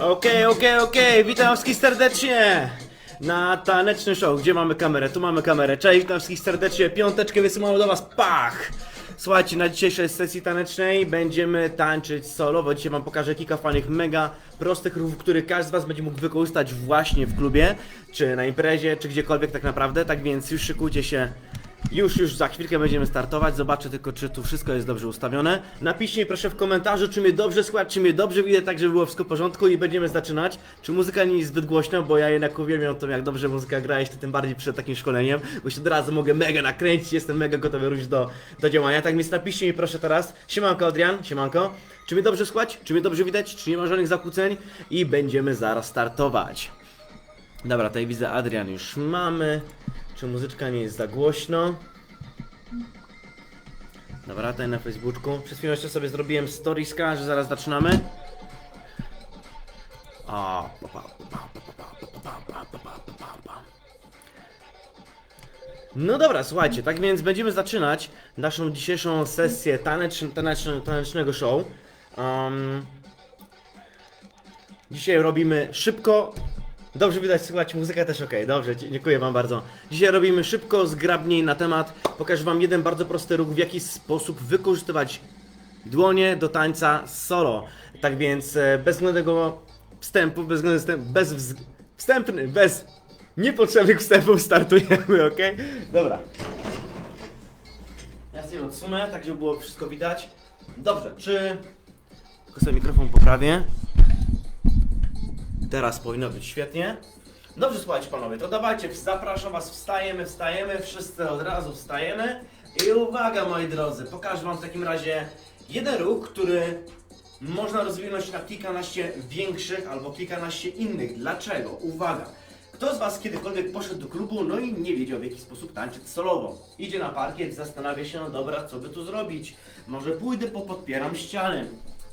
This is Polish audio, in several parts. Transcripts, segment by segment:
Okej, okej, okej, witam wszystkich serdecznie na taneczny show. Gdzie mamy kamerę? Tu mamy kamerę. Cześć, witam wszystkich serdecznie. Piąteczkę wysyłamy do was. Pach! Słuchajcie, na dzisiejszej sesji tanecznej będziemy tańczyć solowo. Dzisiaj wam pokażę kilka fajnych, mega prostych ruchów, które każdy z was będzie mógł wykorzystać właśnie w klubie, czy na imprezie, czy gdziekolwiek tak naprawdę. Tak więc już szykujcie się już, już za chwilkę będziemy startować. Zobaczę tylko, czy tu wszystko jest dobrze ustawione. Napiszcie mi proszę w komentarzu, czy mnie dobrze słychać, czy mnie dobrze widać, tak żeby było wszystko w porządku i będziemy zaczynać. Czy muzyka nie jest zbyt głośna, bo ja jednak uwielbiam to, jak dobrze muzyka gra, jeśli tym bardziej przed takim szkoleniem, bo się od razu mogę mega nakręcić, jestem mega gotowy ruszyć do, do działania. Tak więc napiszcie mi proszę teraz. Siemanko Adrian, siemanko. Czy mnie dobrze słychać, czy mnie dobrze widać, czy nie ma żadnych zakłóceń i będziemy zaraz startować. Dobra, tutaj widzę Adrian już mamy. Czy muzyczka nie jest za głośno? Dobra, tutaj na Facebooku. Przez chwilę jeszcze sobie zrobiłem storieska, że zaraz zaczynamy. A, pa, pa, pa, pa, pa, pa, pa, pa, pa. No dobra, słuchajcie, tak więc będziemy zaczynać naszą dzisiejszą sesję taneczn, taneczn, tanecznego show. Um, Dzisiaj robimy szybko. Dobrze widać, słuchać, muzyka też ok. Dobrze, dziękuję Wam bardzo. Dzisiaj robimy szybko, zgrabniej na temat. Pokażę Wam jeden bardzo prosty ruch, w jaki sposób wykorzystywać dłonie do tańca solo. Tak więc e, bez względnego wstępu, bez wstępu, bez wz... wstępny, bez niepotrzebnych wstępów startujemy, ok? Dobra. Ja sobie odsunę, tak żeby było wszystko widać. Dobrze, czy... Tylko sobie mikrofon poprawię. Teraz powinno być świetnie. Dobrze, słuchajcie panowie, to dawajcie, zapraszam was, wstajemy, wstajemy, wszyscy od razu wstajemy. I uwaga moi drodzy, pokażę wam w takim razie jeden ruch, który można rozwinąć na kilkanaście większych albo kilkanaście innych. Dlaczego? Uwaga! Kto z was kiedykolwiek poszedł do klubu, no i nie wiedział w jaki sposób tańczyć solowo? Idzie na parkiet, zastanawia się, no dobra, co by tu zrobić? Może pójdę, popodpieram ściany.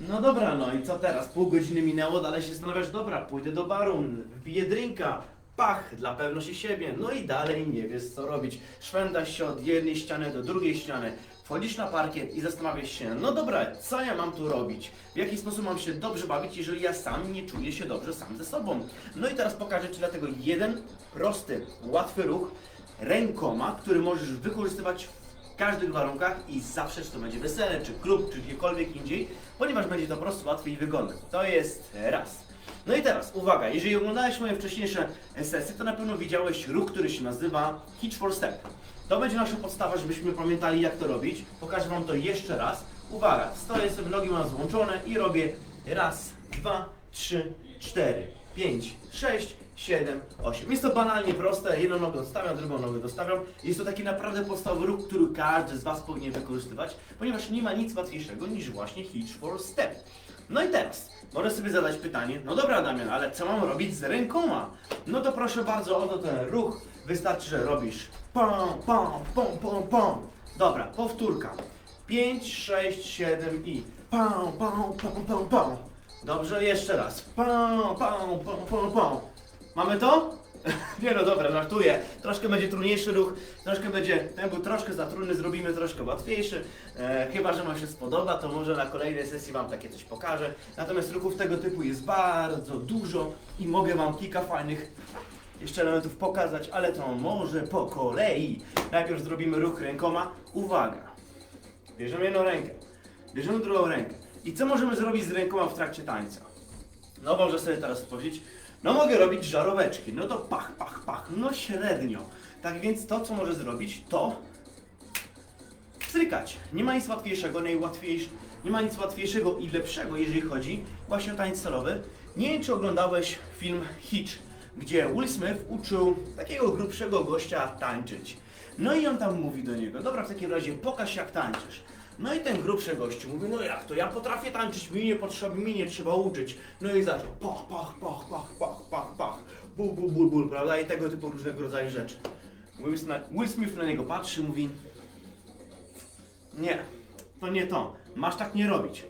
No dobra, no i co teraz? Pół godziny minęło, dalej się zastanawiasz, dobra, pójdę do baru, wbiję drinka, pach, dla pewności siebie, no i dalej nie wiesz co robić. Szwędasz się od jednej ściany do drugiej ściany, wchodzisz na parkiet i zastanawiasz się, no dobra, co ja mam tu robić? W jaki sposób mam się dobrze bawić, jeżeli ja sam nie czuję się dobrze sam ze sobą? No i teraz pokażę Ci dlatego jeden prosty, łatwy ruch rękoma, który możesz wykorzystywać w każdych warunkach i zawsze czy to będzie wesele, czy klub, czy gdziekolwiek indziej, ponieważ będzie to po prostu łatwy i wygodny. To jest raz. No i teraz, uwaga, jeżeli oglądałeś moje wcześniejsze sesje, to na pewno widziałeś ruch, który się nazywa Hitch for Step. To będzie nasza podstawa, żebyśmy pamiętali jak to robić. Pokażę Wam to jeszcze raz. Uwaga, stoję sobie, nogi mam złączone i robię raz, dwa, trzy, cztery, pięć, sześć, 7, 8. Jest to banalnie proste. Jedną nogę odstawiam, drugą nogę dostawiam. Jest to taki naprawdę podstawowy ruch, który każdy z Was powinien wykorzystywać, ponieważ nie ma nic łatwiejszego niż właśnie hitch for step. No i teraz, możesz sobie zadać pytanie, no dobra Damian, ale co mam robić z rękoma? No to proszę bardzo, oto ten ruch. Wystarczy, że robisz pom, pom, pom, pom, pom. Dobra, powtórka. 5, 6, 7 i pom, pom, pom, pom, pom. Dobrze, jeszcze raz. Pom, pom, pom, pom. Mamy to? Nie no dobra, żartuję. Troszkę będzie trudniejszy ruch, troszkę będzie, ten był troszkę za trudny, zrobimy troszkę łatwiejszy. E, chyba, że Wam się spodoba, to może na kolejnej sesji Wam takie coś pokażę. Natomiast ruchów tego typu jest bardzo dużo i mogę Wam kilka fajnych jeszcze elementów pokazać, ale to może po kolei. Najpierw zrobimy ruch rękoma. Uwaga! Bierzemy jedną rękę, bierzemy drugą rękę. I co możemy zrobić z rękoma w trakcie tańca? No może sobie teraz odpowiedzieć, no mogę robić żaróweczki, no to pach, pach, pach, no średnio. Tak więc to, co może zrobić, to strykać. Nie ma nic łatwiejszego, najłatwiejsz, nie ma nic łatwiejszego i lepszego, jeżeli chodzi właśnie o tańc solowy. Nie wiem, czy oglądałeś film Hitch, gdzie Will Smith uczył takiego grubszego gościa tańczyć. No i on tam mówi do niego, dobra, w takim razie pokaż jak tańczysz. No i ten grubszy gościu mówi, no jak to, ja potrafię tańczyć, mi nie potrzeba, mi nie trzeba uczyć. No i zaczął, pach, pach, pach, pach, pach, pach, pach, ból, ból, ból, ból, prawda, i tego typu różnego rodzaju rzeczy. Will Will Smith na niego patrzy, mówi, nie, to nie to, masz tak nie robić.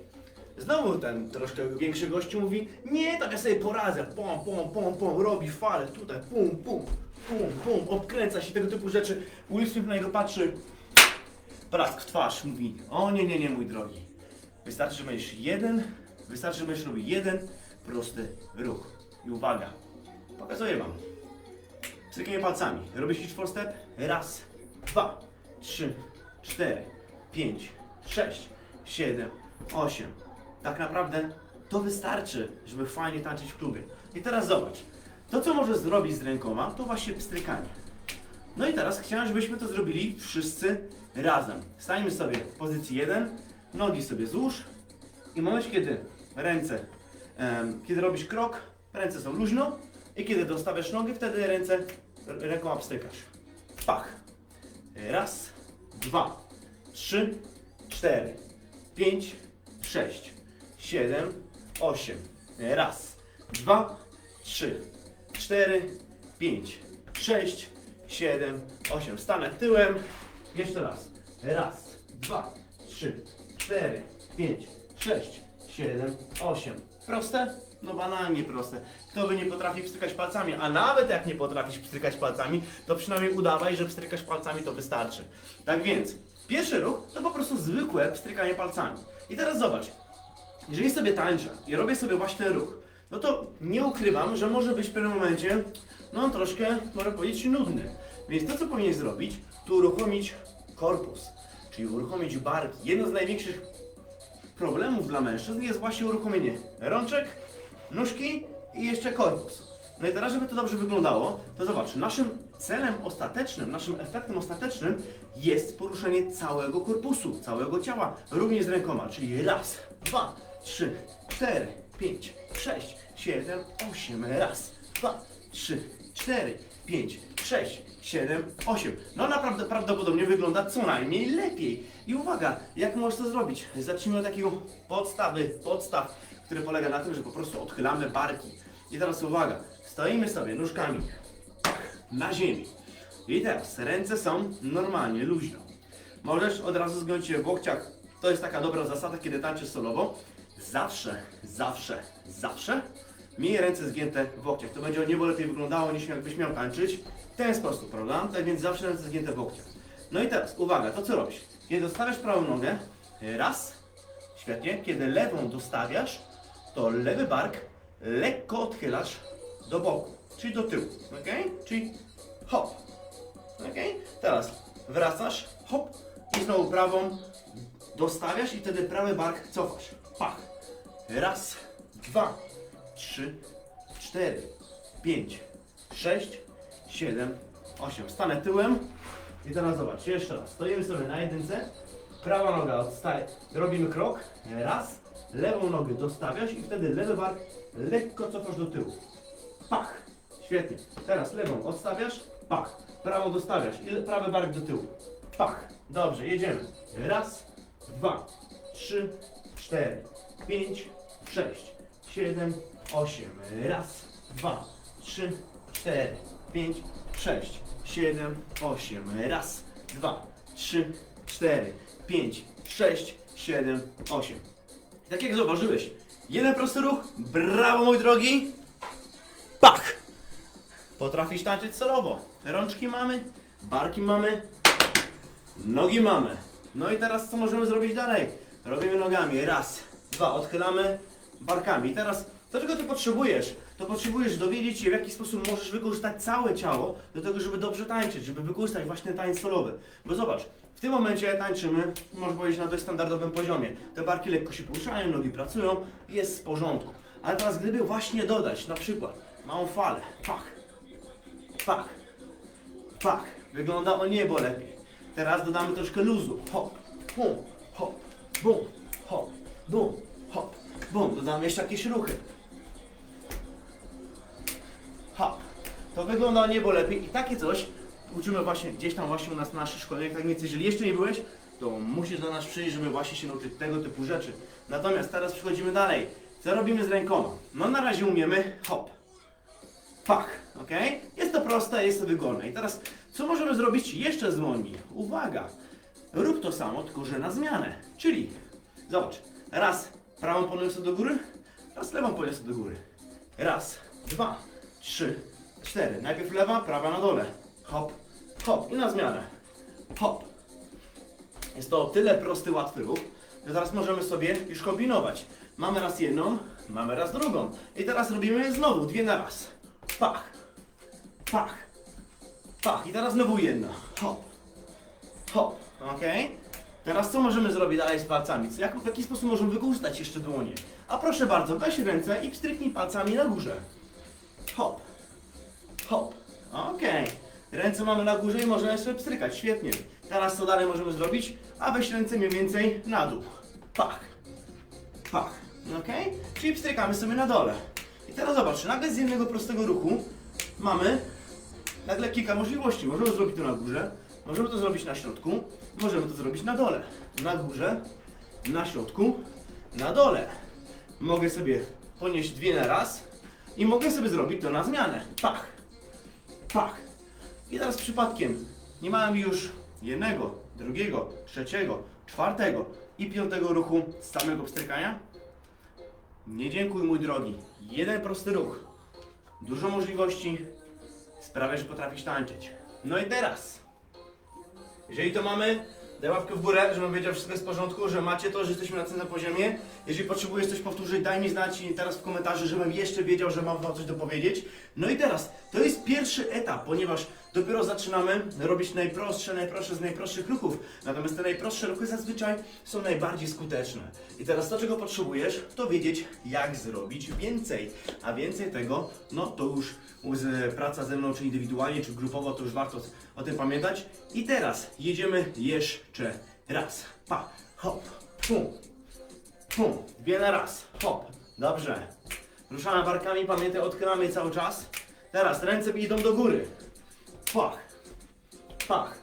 Znowu ten troszkę większy gościu mówi, nie, tak ja sobie poradzę, pom, pom, pom, pom, robi fale, tutaj, pum, pum, pum, pum, obkręca się, tego typu rzeczy. Will Smith na niego patrzy, prask w twarz, mówi, o nie, nie, nie, mój drogi. Wystarczy, że będziesz jeden, wystarczy, że będziesz robił jeden prosty ruch. I uwaga, pokazuję Wam. Strykanie palcami. Robię hitch for step. Raz, dwa, trzy, cztery, pięć, sześć, siedem, osiem. Tak naprawdę to wystarczy, żeby fajnie tańczyć w klubie. I teraz zobacz. To, co możesz zrobić z rękoma, to właśnie pstrykanie. No i teraz chciałem, żebyśmy to zrobili wszyscy razem. Stańmy sobie w pozycji 1, nogi sobie złóż i w momencie, kiedy ręce, em, kiedy robisz krok, ręce są luźno i kiedy dostawiasz nogi, wtedy ręce r- rękoma pstrykasz. Pach. Raz, dwa, trzy, cztery, pięć, sześć, siedem, osiem. Raz, dwa, trzy, cztery, pięć, sześć, siedem, osiem. Stanę tyłem. Jeszcze raz. Raz, dwa, trzy, cztery, pięć, sześć, siedem, osiem. Proste? No banalnie proste. Kto by nie potrafi pstrykać palcami, a nawet jak nie potrafisz pstrykać palcami, to przynajmniej udawaj, że pstrykasz palcami to wystarczy. Tak więc, pierwszy ruch to po prostu zwykłe pstrykanie palcami. I teraz zobacz, jeżeli sobie tańczę i robię sobie właśnie ruch, no to nie ukrywam, że może być w pewnym momencie, no troszkę, można powiedzieć, nudny. Więc to, co powinien zrobić, to uruchomić korpus, czyli uruchomić barki. Jedno z największych problemów dla mężczyzn jest właśnie uruchomienie rączek, nóżki i jeszcze korpus. No i teraz, żeby to dobrze wyglądało, to zobacz, naszym celem ostatecznym, naszym efektem ostatecznym jest poruszenie całego korpusu, całego ciała, również z rękoma, czyli raz, dwa, trzy, cztery, pięć, sześć, siedem, osiem, raz, dwa, trzy, cztery, pięć, sześć, siedem, osiem. No naprawdę prawdopodobnie wygląda co najmniej lepiej. I uwaga, jak możesz to zrobić? Zacznijmy od takiego podstawy, podstaw, który polega na tym, że po prostu odchylamy barki. I teraz uwaga, stoimy sobie nóżkami na ziemi. I teraz ręce są normalnie, luźno. Możesz od razu zgiąć się w łokciach. To jest taka dobra zasada, kiedy tańczysz solowo. Zawsze, zawsze, zawsze miej ręce zgięte w łokciach. To będzie o niebo lepiej wyglądało niż jakbyś miał tańczyć w ten sposób, prawda? Tak więc zawsze ręce zgięte w łokciach. No i teraz, uwaga, to co robisz? Kiedy dostawiasz prawą nogę, raz, świetnie, kiedy lewą dostawiasz, to lewy bark lekko odchylasz do boku, czyli do tyłu, ok? Czyli hop, ok? Teraz wracasz, hop i znowu prawą dostawiasz i wtedy prawy bark cofasz. Pach. Raz, dwa, trzy, cztery, pięć, sześć, siedem, osiem. Stanę tyłem i teraz zobacz, jeszcze raz. Stoimy sobie na jedynce, prawa noga odstaje, robimy krok, raz, lewą nogę dostawiasz i wtedy lewy bark lekko cofasz do tyłu. Pach. Świetnie. Teraz lewą odstawiasz, pach. Prawą dostawiasz i prawy bark do tyłu. Pach. Dobrze, jedziemy. Raz, dwa, trzy, cztery, pięć, sześć, siedem, osiem. Raz, dwa, trzy, cztery, pięć, sześć, siedem, osiem. Raz, dwa, trzy, cztery, pięć, sześć, siedem, osiem. Tak jak zauważyłeś, jeden prosty ruch, brawo mój drogi, pach! Potrafisz tańczyć solowo. Rączki mamy, barki mamy, nogi mamy. No i teraz co możemy zrobić dalej? Robimy nogami. Raz, dwa, odchylamy barkami. Teraz to czego ty potrzebujesz? To potrzebujesz dowiedzieć się w jaki sposób możesz wykorzystać całe ciało do tego, żeby dobrze tańczyć, żeby wykorzystać właśnie tańc solowy. Bo zobacz, w tym momencie tańczymy, można powiedzieć na dość standardowym poziomie. Te barki lekko się poruszają, nogi pracują, jest w porządku. Ale teraz gdyby właśnie dodać na przykład małą falę, pach, pach, pach, wygląda o niebo lepiej. Teraz dodamy troszkę luzu, hop, bum, hop, bum, hop, bum, hop, bum. Dodamy jeszcze jakieś ruchy. Hop. To wygląda o niebo lepiej i takie coś uczymy właśnie gdzieś tam właśnie u nas na naszych szkoleniach. Tak więc jeżeli jeszcze nie byłeś, to musisz do nas przyjść, żeby właśnie się nauczyć tego typu rzeczy. Natomiast teraz przechodzimy dalej. Co robimy z rękoma? No na razie umiemy hop. Pach, ok? Jest to proste, jest to wygodne. I teraz, co możemy zrobić jeszcze z dłońmi? Uwaga! Rób to samo, tylko że na zmianę. Czyli, zobacz, raz prawą podniosę do góry, raz lewą podniosę do góry. Raz, dwa, trzy, cztery. Najpierw lewa, prawa na dole. Hop, hop i na zmianę. Hop. Jest to o tyle prosty, łatwy ruch, że zaraz możemy sobie już kombinować. Mamy raz jedną, Mamy raz drugą. I teraz robimy znowu dwie na raz. Pach. Pach. Pach. I teraz znowu jedna. Hop. Hop. Ok? Teraz co możemy zrobić dalej z palcami? Jak, w jaki sposób możemy wykorzystać jeszcze dłonie? A proszę bardzo, weź ręce i pstryknij palcami na górze. Hop. Hop. Okej. Ręce mamy na górze i możemy sobie pstrykać. Świetnie. Teraz co dalej możemy zrobić? A weź ręce mniej więcej na dół. Pach. Pach. Okej? Czyli pstrykamy sobie na dole. I teraz zobacz, nagle z jednego prostego ruchu mamy nagle kilka możliwości. Możemy zrobić to na górze, możemy to zrobić na środku, możemy to zrobić na dole. Na górze, na środku, na dole. Mogę sobie ponieść dwie na raz i mogę sobie zrobić to na zmianę. Pach, pach. I teraz przypadkiem nie mamy już jednego, drugiego, trzeciego, czwartego i piątego ruchu z samego pstrykania. Nie dziękuj mój drogi. Jeden prosty ruch. Dużo możliwości sprawia, że potrafisz tańczyć. No i teraz, jeżeli to mamy, daj łapkę w górę, żebym wiedział, że wszystko jest w porządku, że macie to, że jesteśmy na tym poziomie. Jeżeli potrzebujesz coś powtórzyć, daj mi znać teraz w komentarzu, żebym jeszcze wiedział, że mam wam coś do powiedzieć. No i teraz, to jest pierwszy etap, ponieważ dopiero zaczynamy robić najprostsze, najprostsze z najprostszych ruchów. Natomiast te najprostsze ruchy zazwyczaj są najbardziej skuteczne. I teraz to, czego potrzebujesz, to wiedzieć, jak zrobić więcej. A więcej tego, no to już praca ze mną, czy indywidualnie, czy grupowo, to już warto o tym pamiętać. I teraz jedziemy jeszcze raz. Pa, hop, pum, pum, dwie na raz, hop, dobrze. Ruszamy barkami, pamiętaj, odchylamy cały czas. Teraz ręce idą do góry. Pach, pach,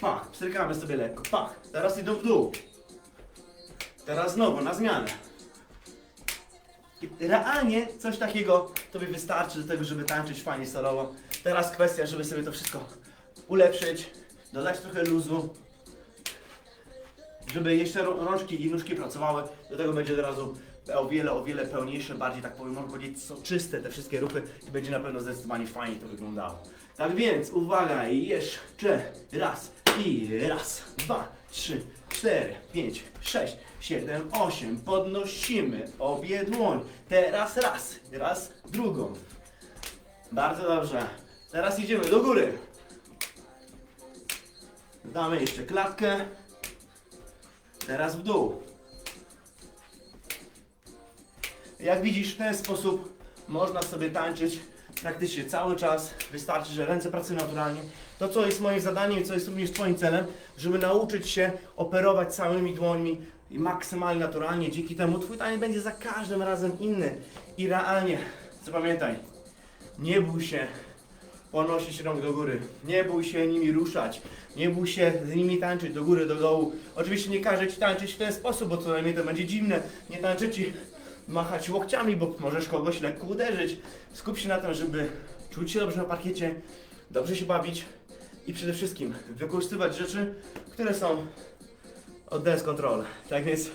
pach, pstrykamy sobie lekko, pach. Teraz idą w dół. Teraz znowu na zmianę. Realnie coś takiego Tobie wystarczy do tego, żeby tańczyć fajnie solowo. Teraz kwestia, żeby sobie to wszystko ulepszyć, dodać trochę luzu, żeby jeszcze rą- rączki i nóżki pracowały. Do tego będzie od razu o wiele, o wiele pełniejsze, bardziej tak powiem, mogę powiedzieć, soczyste te wszystkie ruchy i będzie na pewno zdecydowanie fajniej to wyglądało. Tak więc, uwaga, jeszcze raz, i raz, dwa, trzy, cztery, pięć, sześć, siedem, osiem. Podnosimy obie dłoń. Teraz raz, raz drugą. Bardzo dobrze. Teraz idziemy do góry. Damy jeszcze klatkę. Teraz w dół. Jak widzisz, w ten sposób można sobie tańczyć praktycznie cały czas. Wystarczy, że ręce pracują naturalnie. To, co jest moim zadaniem i co jest również Twoim celem, żeby nauczyć się operować całymi dłońmi i maksymalnie naturalnie. Dzięki temu Twój tańc będzie za każdym razem inny. I realnie, zapamiętaj, nie bój się ponosić rąk do góry. Nie bój się nimi ruszać. Nie bój się z nimi tańczyć do góry, do dołu. Oczywiście nie każę Ci tańczyć w ten sposób, bo co najmniej to będzie dziwne. Nie tańczę Ci machać łokciami, bo możesz kogoś lekko uderzyć. Skup się na tym, żeby czuć się dobrze na parkiecie, dobrze się bawić i przede wszystkim wykorzystywać rzeczy, które są od dance control. Tak więc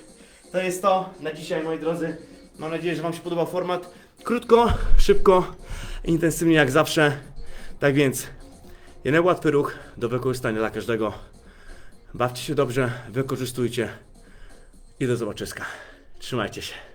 to jest to na dzisiaj, moi drodzy. Mam nadzieję, że Wam się podobał format. Krótko, szybko, intensywnie jak zawsze. Tak więc jeden łatwy ruch do wykorzystania dla każdego. Bawcie się dobrze, wykorzystujcie i do zobaczyska. Trzymajcie się.